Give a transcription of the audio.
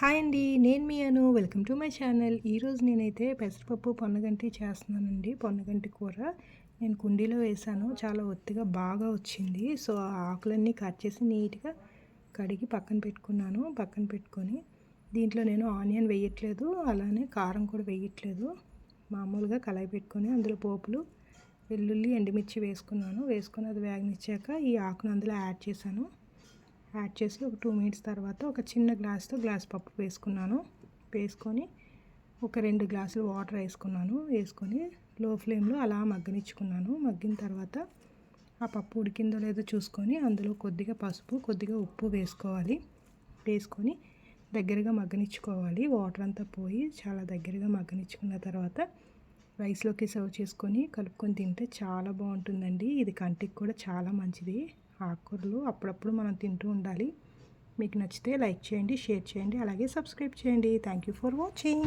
Hi అండి నేను మీ Anu. Welcome to my channel. ఈరోజు నేనైతే పెసరపప్పు పొన్నగంటి చేస్తున్నానండి పొన్నగంటి కూర. నేను కుండీలో వేసాను చాలా ఒత్తిగా బాగా వచ్చింది. సో ఆ ఆకులన్నీ కట్ చేసి నీట్గా కడిగి పక్కన పెట్టుకున్నాను. పక్కన పెట్టుకొని దీంట్లో నేను ఆనియన్ వేయట్లేదు అలానే కారం కూడా వేయట్లేదు. మామూలుగా కలాయి పెట్టుకొని అందులో పోపులు వెల్లుల్లి ఎండుమిర్చి వేసుకున్నాను. వేసుకొని అది వేగనిచ్చాక ఈ ఆకును అందులో యాడ్ చేశాను. యాడ్ చేసి ఒక టూ మినిట్స్ తర్వాత ఒక చిన్న గ్లాస్తో గ్లాస్ పప్పు వేసుకున్నాను. వేసుకొని ఒక రెండు గ్లాసులు వాటర్ వేసుకున్నాను. వేసుకొని లో ఫ్లేమ్లో అలా మగ్గనిచ్చుకున్నాను. మగ్గిన తర్వాత ఆ పప్పు ఉడికిందో లేదో చూసుకొని అందులో కొద్దిగా పసుపు కొద్దిగా ఉప్పు వేసుకోవాలి. వేసుకొని దగ్గరగా మగ్గనిచ్చుకోవాలి. వాటర్ అంతా పోయి చాలా దగ్గరగా మగ్గనిచ్చుకున్న తర్వాత రైస్లోకి సర్వ్ చేసుకొని కలుపుకొని తింటే చాలా బాగుంటుందండి. ఇది కంటికి కూడా చాలా మంచిది. ఆకుకూరలు అప్పుడప్పుడు మనం తింటూ ఉండాలి. మీకు నచ్చితే లైక్ చేయండి షేర్ చేయండి అలాగే సబ్స్క్రైబ్ చేయండి. Thank you for watching